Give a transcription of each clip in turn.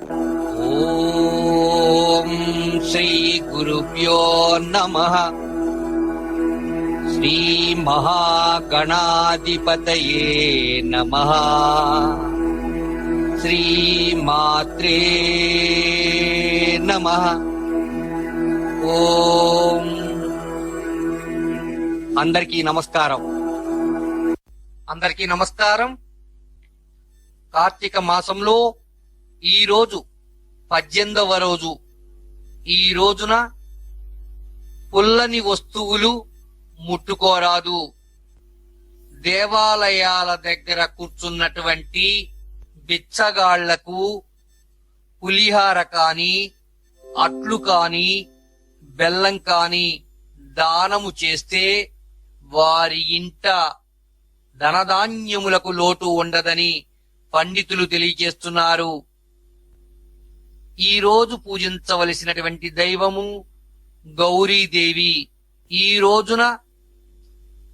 ఓం శ్రీ గురుభ్యో నమ. శ్రీ మహాగణాధిపతయే నమ. శ్రీ మాత్రే నమ. ఓం. అందరికీ నమస్కారం. అందరికీ నమస్కారం. కార్తీక మాసంలో ఈ రోజు పద్దెనిమిదవ రోజు ఈ రోజున పుల్లని వస్తువులు ముట్టుకోరాదు. దేవాలయాల దగ్గర కూర్చున్నటువంటి బిచ్చగాళ్ళకు పులిహార కాని అట్లు కాని బెల్లం కాని దానము చేస్తే వారి ఇంట ధనధాన్యములకు లోటు ఉండదని పండితులు తెలియజేస్తున్నారు. ఈ రోజు పూజించవలసినటువంటి దైవము గౌరీదేవి ఈ రోజున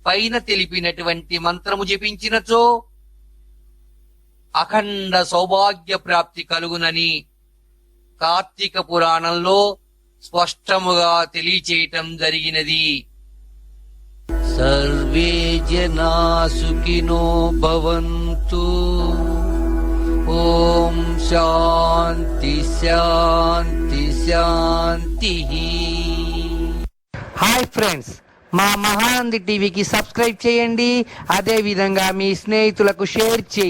పైన తెలిపినటువంటి మంత్రము జపించినచో అఖండ సౌభాగ్య ప్రాప్తి కలుగునని కార్తీక పురాణంలో స్పష్టముగా తెలియచేయటం జరిగినది. సర్వే జనా సుఖినో భవంతు. ఓం శా శాంతి శాంతి శాంతి హాయ్ ఫ్రెండ్స్ మా మహానంది టీవీకి సబ్స్క్రైబ్ చేయండి. అదే విధంగా మీ స్నేహితులకు షేర్ చేయండి.